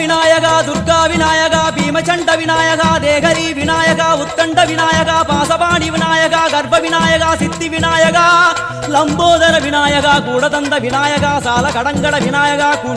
వినాయక దుర్గా వినాయక భీమచండ వినాయక దేహరి వినాయక ఉత్కండ వినాయక పాసపాణి వినాయక గర్భ వినాయక సిద్ధి వినాయక లంబోదర వినాయక గూడదండ వినాయక సాల కడంగడ వినాయక